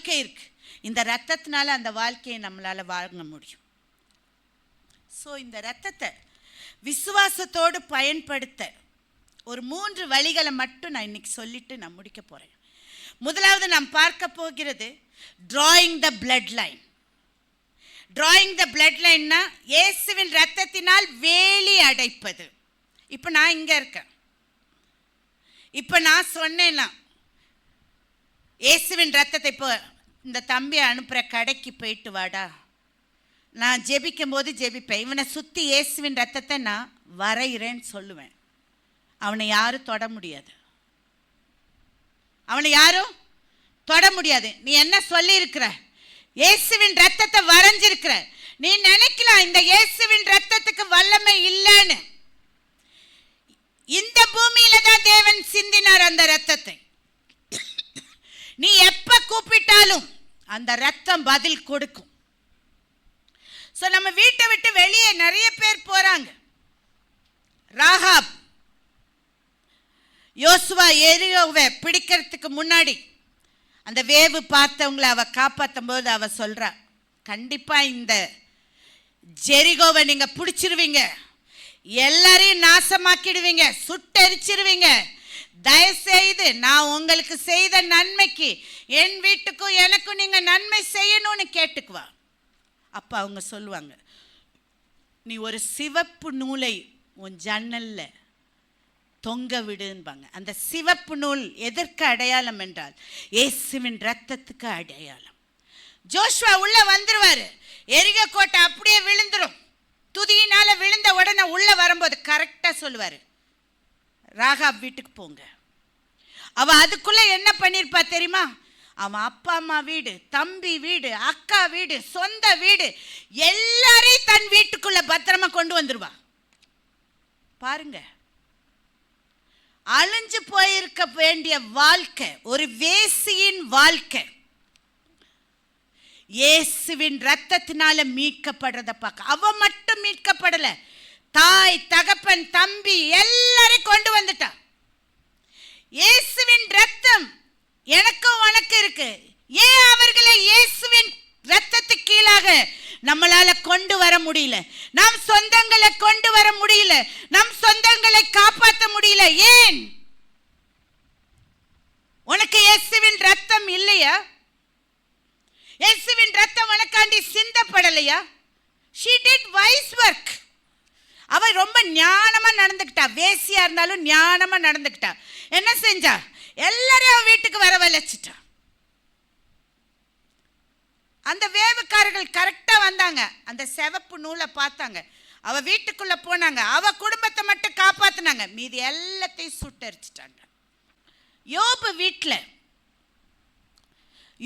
வாழ்க்கை இருக்குது இந்த ரத்தத்தினால அந்த வாழ்க்கையை நம்மளால் வாங்க முடியும். ஸோ இந்த ரத்தத்தை விசுவாசத்தோடு பயன்படுத்த ஒரு மூன்று வழிகளை மட்டும் நான் இன்றைக்கி சொல்லிட்டு நான் முடிக்க போகிறேன் முதலாவது நாம் பார்க்க போகிறது drawing the blood line drawing the blood லைன்னா இயேசுவின் ரத்தத்தினால் வேலி அடைப்பது. இப்போ நான் இங்கே இருக்கேன். இப்போ நான் சொன்னேன்னா இயேசுவின் ரத்தத்தை இப்போ இந்த தம்பியை அனுப்புகிற கடைக்கு போயிட்டு வாடா. நான் ஜெபிக்கும் போது ஜெபிப்பேன். இவனை சுற்றி இயேசுவின் ரத்தத்தை நான் வரைகிறேன்னு சொல்லுவேன். அவனை யாரும் தொட முடியாது. அவனை யாரும் தொட முடியாது. நீ என்ன சொல்லியிருக்கிற? இயேசுவின் ரத்தத்தை வரைஞ்சிருக்கிற. நீ நினைக்கலாம் இந்த இயேசுவின் ரத்தத்துக்கு வல்லமை இல்லைன்னு. இந்த பூமியில தான் தேவன் சிந்தினார் அந்த ரத்தத்தை. நீ எப்ப கூப்பிட்டாலும் அந்த ரத்தம் பதில் கொடுக்கும். ஸோ நம்ம வீட்டை விட்டு வெளியே நிறைய பேர் போறாங்க. ராகாப் யோசுவா எரியோவை பிடிக்கிறதுக்கு முன்னாடி அந்த வேவு பார்த்தவங்கள அவ காப்பாற்றும் போது அவ சொல்றா கண்டிப்பா இந்த ஜெரிகோவை நீங்க பிடிச்சிருவீங்க. எல்லாரையும் நாசமாக்கிடுவீங்க. சுட்டரிச்சிருவீங்க. தயவுசெய்து நான் உங்களுக்கு செய்த நன்மைக்கு என் வீட்டுக்கும் எனக்கும் நீங்கள் நன்மை செய்யணும்னு கேட்டுக்குவா. அப்போ அவங்க சொல்லுவாங்க நீ ஒரு சிவப்பு நூலை உன் ஜன்னலில் தொங்க விடுன்பாங்க. அந்த சிவப்பு நூல் எதற்கு அடையாளம் என்றால் இயேசுவின் ரத்தத்துக்கு அடையாளம். ஜோஷ்வா உள்ளே வந்துடுவார் எரிக கோட்டை அப்படியே விழுந்துடும் துதியினால் விழுந்த உடனே உள்ளே வரும்போது கரெக்டாக சொல்லுவார். ராகாப் வீட்டுக்கு போங்க. அவ அதுக்குள்ள என்ன பண்ணிருப்பா தெரியுமா? அவன் அப்பா அம்மா வீடு தம்பி வீடு அக்கா வீடு சொந்த வீடு எல்லாரையும் தன் வீட்டுக்குள்ள பத்திரமா கொண்டு வந்துருவா. பாருங்க. அழிஞ்சு போயிருக்க வேண்டிய வாழ்க்கை ஒரு வேசியின் வாழ்க்கை. இயேசுவின் ரத்தத்தினால மீட்கப்படுறத பார்க்க. அவ மட்டும் மீட்கப்படல. தாய் தகப்பன் தம்பி எல்லாரையும் கொண்டு வந்துட்டா இயேசுவின் ரத்தம் எனக்கும் உனக்கு இருக்கு. ஏன் அவர்களை இயேசுவின் ரத்தத்து கீழாக நம்மளால கொண்டு வர முடியல? நம் சொந்தங்களை கொண்டு வர முடியல. நம் சொந்தங்களை காப்பாற்ற முடியல. ஏன்? உனக்கு இயேசுவின் ரத்தம் இல்லையா? இயேசுவின் ரத்தம் உனக்காண்டி சிந்தப்படலையா? She டிட் வைஸ் ஒர்க் அவள் ரொம்ப ஞானமாக நடந்துக்கிட்டா. வேசியாக இருந்தாலும் ஞானமாக நடந்துக்கிட்டா. என்ன செஞ்சா? எல்லாரையும் அவன் வீட்டுக்கு வர வலைச்சிட்டா அந்த வேவுக்காரர்கள் கரெக்டாக வந்தாங்க. அந்த சிவப்பு நூலை பார்த்தாங்க. அவ வீட்டுக்குள்ளே போனாங்க. அவ குடும்பத்தை மட்டும் காப்பாத்துனாங்க. மீதி எல்லாத்தையும் சுட்டரிச்சிட்டாங்க. யோபு வீட்டில்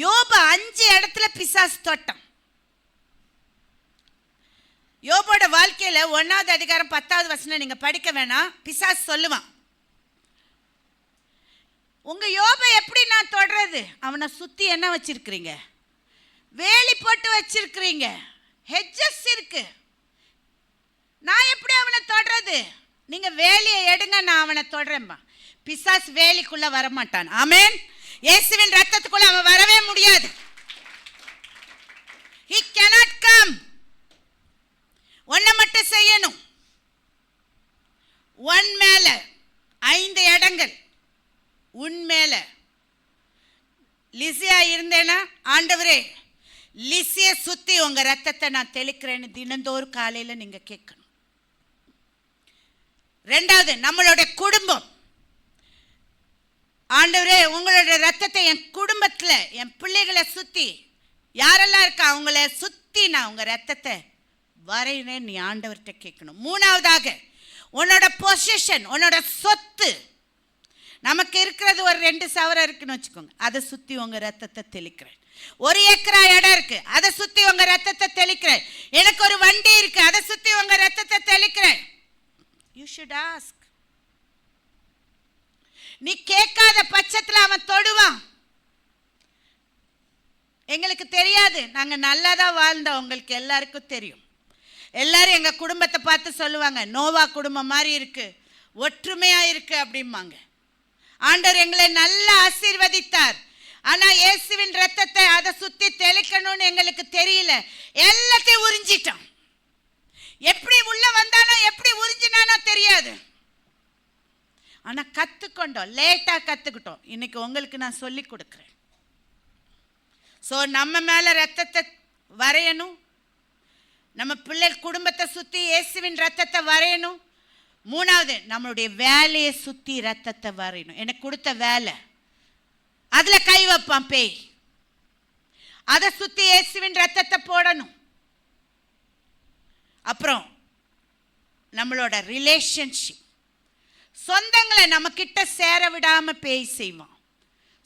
யோபு அஞ்சு இடத்துல பிசாசு தோட்டம். யோபோட வாழ்க்கையில் ஒன்றாவது அதிகாரம் பத்தாவது வசனம் நீங்கள் படிக்க வேணாம். பிசாஸ் சொல்லுவான். உங்கள் யோபை எப்படி நான் தொடறது? அவனை சுற்றி என்ன வச்சுருக்கிறீங்க? வேலி போட்டு வச்சிருக்கிறீங்க. ஹெஜஸ் இருக்கு. நான் எப்படி அவனை தொடறது? நீங்கள் வேலியை எடுங்க நான் அவனை தொடுறேன்பா. பிசாஸ் வேலிக்குள்ள வரமாட்டான். ஆமேன். இயேசுவின் ரத்தத்துக்குள்ளே அவன் வரவே முடியாது. ஹி கெனாட் கம் ஒன்றை மட்டும் செய்யணும். ஒன் மேல ஐந்து இடங்கள். உன் மேல. லிசியா இருந்தேன்னா ஆண்டவரே லிசிய சுத்தி உங்க ரத்தத்தை நான் தெளிக்கிறேன்னு தினந்தோறும் காலையில நீங்க கேட்கணும். ரெண்டாவது நம்மளோட குடும்பம். ஆண்டவரே உங்களோட ரத்தத்தை என் குடும்பத்தில் என் பிள்ளைகளை சுற்றி யாரெல்லாம் இருக்கா? அவங்கள சுற்றி நான் உங்கள் ரத்தத்தை வரையினேன் நீ ஆண்டவர்கிட்ட கேட்கணும். மூணாவதாக உன்னோட பொசிஷன் உன்னோட சொத்து. நமக்கு இருக்கிறது ஒரு ரெண்டு சவரம் இருக்குன்னு வச்சுக்கோங்க. அதை சுற்றி உங்கள் ரத்தத்தை தெளிக்கிறேன். ஒரு ஏக்கரா இடம் இருக்கு. அதை சுத்தி உங்க ரத்தத்தை தெளிக்கிறேன். எனக்கு ஒரு வண்டி இருக்கு. அதை சுத்தி உங்க ரத்தத்தை தெளிக்கிறேன். யூ ஷுட் ஆஸ்க் நீ கேட்காத பட்சத்தில் அவன் தொடுவான். எங்களுக்கு தெரியாது. நாங்கள் நல்லா தான் வாழ்ந்தோம். உங்களுக்கு எல்லாருக்கும் தெரியும். எல்லாரும் எங்கள் குடும்பத்தை பார்த்து சொல்லுவாங்க நோவா குடும்பம் மாதிரி இருக்குது ஒற்றுமையாக இருக்குது அப்படிம்பாங்க. ஆண்டவர் எங்களை நல்லா ஆசீர்வதித்தார். ஆனால் இயேசுவின் ரத்தத்தை அதை சுற்றி தெளிக்கணும்னு எங்களுக்கு தெரியல. எல்லாத்தையும் உறிஞ்சிட்டோம். எப்படி உள்ள வந்தானோ எப்படி உறிஞ்சினானோ தெரியாது. ஆனால் கற்றுக்கொண்டோம் லேட்டாக கற்றுக்கிட்டோம் இன்னைக்கு உங்களுக்கு நான் சொல்லி கொடுக்குறேன். ஸோ நம்ம மேலே ரத்தத்தை வரையணும் நம்ம பிள்ளை குடும்பத்தை சுற்றி இயேசுவின் ரத்தத்தை வரையணும். மூணாவது நம்மளுடைய வேலையை சுற்றி ரத்தத்தை வரையணும். எனக்கு கொடுத்த வேலை. அதில் கை வைப்பான் பேய். அதை சுற்றி இயேசுவின் ரத்தத்தை போடணும். அப்புறம் நம்மளோட ரிலேஷன்ஷிப் சொந்தங்களை நம்ம கிட்ட சேர விடாமல் பேய் செய்வான்.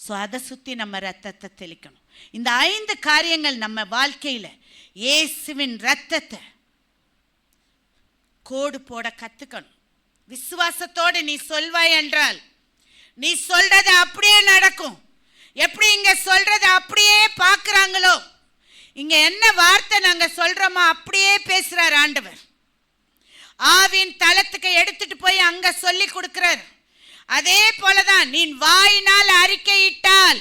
ஸோ அதை சுற்றி நம்ம ரத்தத்தை தெளிக்கணும். இந்த ஐந்து காரியங்கள் நம்ம வாழ்க்கையில் இயேசுவின் ரத்தத்தை கோடு போட கற்றுக்கணும் விசுவாசத்தோடு நீ சொல்வாய் என்றால் நீ சொல்றது அப்படியே நடக்கும். எப்படி இங்க சொல்றது அப்படியே பார்க்குறாங்களோ? இங்க என்ன வார்த்தை நாங்க சொல்றோமோ அப்படியே பேசுறார் ஆண்டவர். ஆவின் தளத்துக்கு எடுத்துட்டு போய் அங்க சொல்லி கொடுக்கிறார். அதே போலதான் நீ வாயினால் அறிக்கையிட்டால்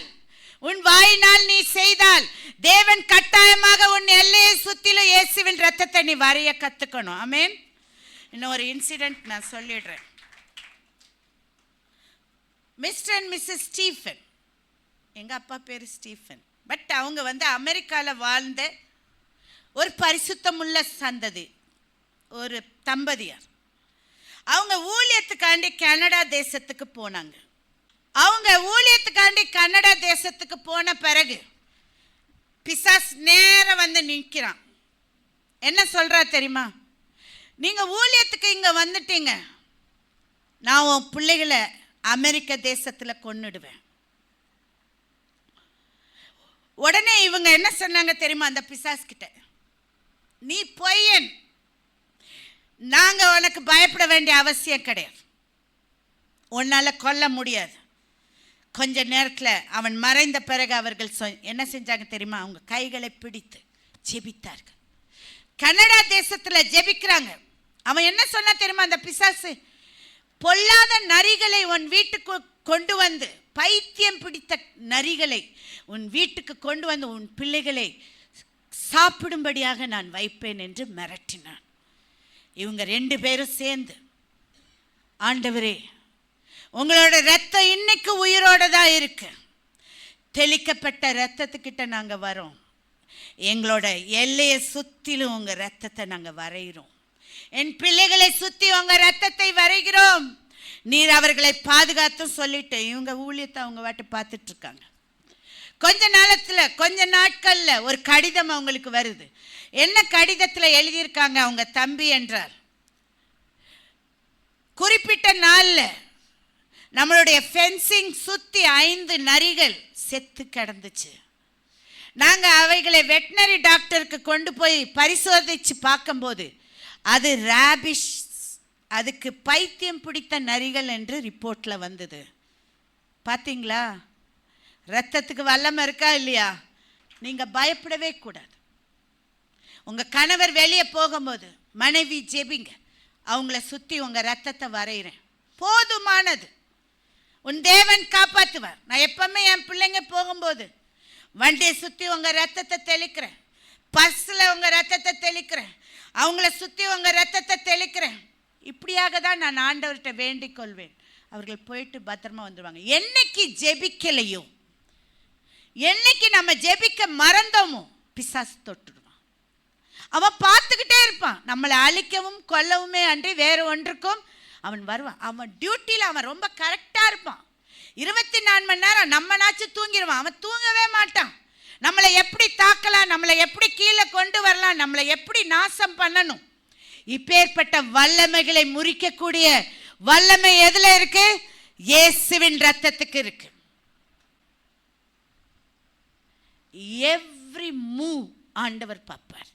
உன் வாயினால் நீ செய்தால் தேவன் கட்டாயமாக உன் எல்லையை சுத்திலும் இயேசுவின் ரத்தத்தை நீ வரைய கத்துக்கணும். ஆமென் இன்னும் ஒரு இன்சிடென்ட் நான் சொல்லிடுறேன். மிஸ்டர் அண்ட் மிஸ்ஸஸ் ஸ்டீஃபன் எங்கள் அப்பா பேர் ஸ்டீஃபன் பட் அவங்க வந்து அமெரிக்காவில் வாழ்ந்த ஒரு பரிசுத்தமுள்ள சந்ததி. ஒரு தம்பதியார். அவங்க ஊழியத்துக்காண்டி கனடா தேசத்துக்கு போனாங்க. அவங்க ஊழியத்துக்காண்டி கனடா தேசத்துக்கு போன பிறகு பிசாஸ் நேரம் வந்து நிற்கிறான் என்ன சொல்கிறா தெரியுமா? நீங்கள் ஊழியத்துக்கு இங்கே வந்துட்டீங்க. நான் உன் பிள்ளைகளை அமெரிக்க தேசத்தில் கொன்னுடுவேன். உடனே இவங்க என்ன சொன்னாங்க தெரியுமா அந்த பிசாஸ் கிட்ட? நீ பொய்யன். நாங்கள் உனக்கு பயப்பட வேண்டிய அவசியம் கிடையாது. உன்னால் கொல்ல முடியாது. கொஞ்ச நேரத்தில் அவன் மறைந்த பிறகு அவர்கள் சொ- என்ன செஞ்சாங்க தெரியுமா? அவங்க கைகளை பிடித்து ஜெபித்தார்கள். கனடா தேசத்தில் ஜெபிக்கிறாங்க. அவன் என்ன சொன்னா தெரியுமா? அந்த பிசாசு பொல்லாத நரிகளை உன் வீட்டுக்கு கொண்டு வந்து பைத்தியம் பிடித்த நரிகளை உன் வீட்டுக்கு கொண்டு வந்து உன் பிள்ளைகளை சாப்பிடும்படியாக நான் வைப்பேன் என்று மிரட்டினான். இவங்க ரெண்டு பேரும் சேர்ந்து ஆண்டவரே உங்களோட ரத்தம் இன்னைக்கு உயிரோட தான் இருக்கு. தெளிக்கப்பட்ட ரத்தத்துக்கிட்ட நாங்கள் வரோம். எங்களோட எல்லையை சுற்றிலும் உங்கள் ரத்தத்தை நாங்கள் வரைகிறோம் என் பிள்ளைகளை சுற்றி உங்கள் ரத்தத்தை வரைகிறோம். நீர் அவர்களை பாதுகாத்தும் சொல்லிட்டு இவங்க ஊழியத்தை அவங்க வாட்டு பார்த்துட்டு இருக்காங்க. கொஞ்ச நாளத்தில் கொஞ்ச நாட்களில் ஒரு கடிதம் அவங்களுக்கு வருது. என்ன கடிதத்தில் எழுதியிருக்காங்க அவங்க தம்பி என்றார். குறிப்பிட்ட நாளில் நம்மளுடைய ஃபென்சிங் சுற்றி ஐந்து நரிகள் செத்து கிடந்துச்சு. நாங்கள் அவைகளை வெட்டினரி டாக்டருக்கு கொண்டு போய் பரிசோதித்து பார்க்கும்போது அது ரேபிஷ் அதுக்கு பைத்தியம் பிடித்த நரிகள் என்று ரிப்போர்ட்டில் வந்தது. பார்த்தீங்களா ரத்தத்துக்கு வல்லமை இருக்கா இல்லையா? நீங்கள் பயப்படவே கூடாது. உங்கள் கணவர் வெளியே போகும்போது மனைவி ஜெபிங்க. அவங்கள சுற்றி உங்கள் ரத்தத்தை வரைகிறேன் போதுமானது. உன் தேவன் காப்பாற்றுவார் நான் எப்பவுமே என் பிள்ளைங்க போகும்போது வண்டியை சுற்றி உங்கள் ரத்தத்தை தெளிக்கிறேன். பஸ்ஸில் உங்கள் ரத்தத்தை தெளிக்கிறேன். அவங்கள சுற்றி உங்கள் ரத்தத்தை தெளிக்கிறேன். இப்படியாக தான் நான் ஆண்டவர்கிட்ட வேண்டிக் கொள்வேன் அவர்கள் போயிட்டு பத்திரமா வந்துடுவாங்க என்னைக்கு ஜெபிக்கலையோ என்னைக்கு நம்ம ஜெபிக்க மறந்தோமோ பிசாசு தொட்டுடுவான். அவன் பார்த்துக்கிட்டே இருப்பான். நம்மளை அழிக்கவும் கொல்லவுமே அன்றி வேறு ஒன்றுக்கும் அவன் வருவான். அவன் டியூட்டியில் அவன் ரொம்ப கரெக்டாக இருப்பான். இருபத்தி நாலு மணி நேரம் நம்மனாச்சும் தூங்கிடுவான். அவன் தூங்கவே மாட்டான். நம்மளை எப்படி தாக்கலாம் நம்மளை எப்படி கீழே கொண்டு வரலாம் நம்மளை எப்படி நாசம் பண்ணணும்? இப்பேற்பட்ட வல்லமைகளை முறிக்கக்கூடிய வல்லமை எதில் இருக்கு? இயேசுவின் ரத்தத்துக்கு இருக்கு. எவ்ரி மூவ் ஆண்டவர் பார்ப்பார்.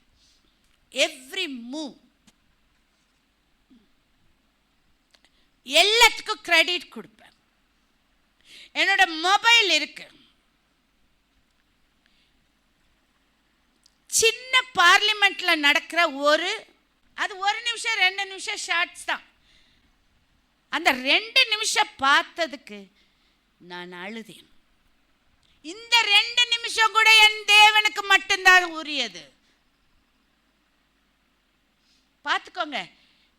எவ்ரி மூவ் எல்லாத்துக்கும் கிரெடிட் கொடுப்பேன். என்னோட மொபைல் இருக்கு. சின்ன பார்லிமெண்ட்ல நடக்கிற ஒரு அது ஒரு நிமிஷம் ரெண்டு நிமிஷம் ஷார்ட்ஸ் தான். அந்த ரெண்டு நிமிஷம் பார்த்ததுக்கு நான் அழுதேன். இந்த ரெண்டு நிமிஷம் கூட என் தேவனுக்கு மட்டும்தான் உரியது. பார்த்துக்கோங்க.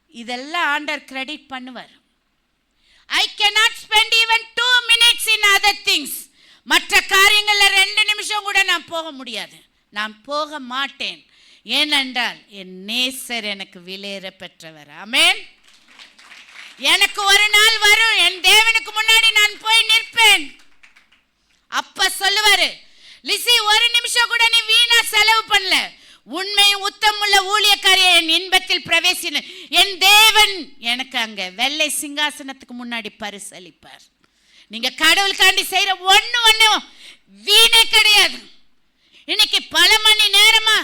இதெல்லாம் ஆண்டர் கிரெடிட் பண்ணுவார். I cannot spend even two minutes in other things மற்ற காரியங்களில் ரெண்டு நிமிஷம் கூட நான் போக முடியாது. நான் போக மாட்டேன். ஏனென்றால் என் நேசர் எனக்கு விலையேற பெற்றவர். அமேன் எனக்கு ஒரு நாள் வரும். என் தேவனுக்கு முன்னாடி நான் போய் நிற்பேன். அப்ப சொல்லுவாரு லிசி ஒரு நிமிஷம் கூட நீ வீணா செலவு பண்ணல. உண்மையும் உத்தமுள்ள ஊழியக்காரிய என் இன்பத்தில் பிரவேசின. என் தேவன் எனக்கு அங்க வெள்ளை சிங்காசனத்துக்கு முன்னாடி பரிசளிப்பார். நீங்க கடவுளுக்காண்டி செய்யற ஒண்ணு ஒண்ணும் வீணே கிடையாது. இன்னைக்கு பல மணி நேரமா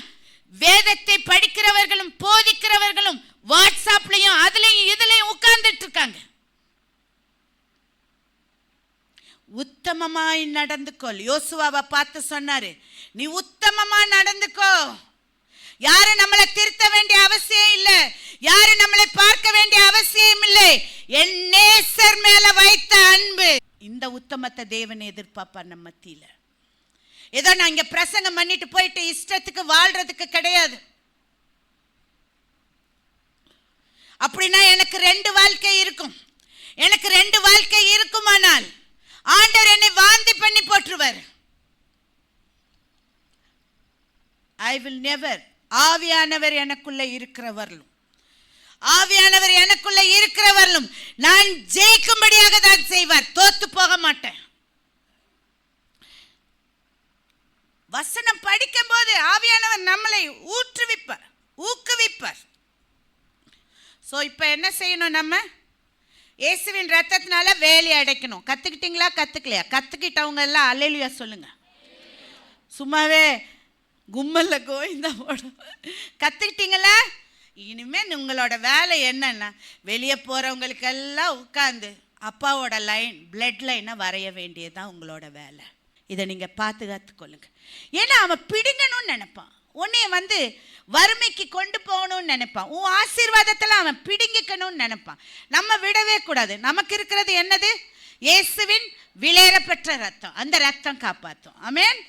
வேதத்தை படிக்கிறவர்களும் போதிக்கிறவர்களும் வாட்ஸ்அப்லயும் அதுலயும் இதுலயும் உட்கார்ந்துட்டு இருக்காங்க. உத்தமமாய் நடந்துக்கோள் யோசுவாவை பார்த்து சொன்னாரு நீ உத்தமமா நடந்துக்கோ. யாரும் நம்மளை திருத்த வேண்டிய அவசியம் இல்லை. யாரும் நம்மளை பார்க்க வேண்டிய அவசியம் இல்லை. என் நேசர் மேல வைத்த அன்பு. இந்த உத்தமத்தை தேவன் எதிர்பார்ப்பார் நம்ம மத்தியில. ஏதோ நான் இங்க பிரசங்கம் பண்ணிட்டு போயிட்டு இஷ்டத்துக்கு வாழ்றதுக்கு கிடையாது. அப்படின்னா எனக்கு ரெண்டு வாழ்க்கை இருக்கும். எனக்கு ரெண்டு வாழ்க்கை இருக்குமானால் ஆண்டவர் என்னை வாந்தி பண்ணி போட்டுருவார் ஐ வில் நெவர் ஆவியானவர் எனக்குள்ள இருக்கிறவர்களும். ஆவியானவர் எனக்குள்ள இருக்கிறவர்களும் நான் ஜெயிக்கும்படியாக தான் செய்வார். தோத்து போக மாட்டேன். வசனம் படிக்கும் போது ஆவியானவர் நம்மளை ஊற்றுவிப்பார் ஊக்குவிப்பார். ஸோ இப்போ என்ன செய்யணும் நம்ம? இயேசுவின் ரத்தத்தினால வேலையை அடைக்கணும். கற்றுக்கிட்டீங்களா கற்றுக்கலையா கற்றுக்கிட்டவங்க எல்லாம் அலையிலையா சொல்லுங்க. சும்மாவே கும்மல்ல கோவிந்தா போடும் கற்றுக்கிட்டீங்களா இனிமேல் உங்களோட வேலை என்னன்னா வெளியே போகிறவங்களுக்கெல்லாம் உட்காந்து அப்பாவோட லைன் பிளட் லைனை வரைய வேண்டியதுதான் உங்களோட வேலை. இதை நீங்கள் பாதுகாத்து கொள்ளுங்க. ஏன்னா அவன் பிடுங்கணும்னு நினைப்பான். உன்னைய வந்து வறுமைக்கு கொண்டு போகணும்னு நினைப்பான். உன் ஆசீர்வாதத்தில் அவன் பிடுங்கிக்கணும்னு நினைப்பான். நம்ம விடவே கூடாது. நமக்கு இருக்கிறது என்னது? இயேசுவின் விலையேற பெற்ற ரத்தம். அந்த ரத்தம் காப்பாற்றும் அமேன்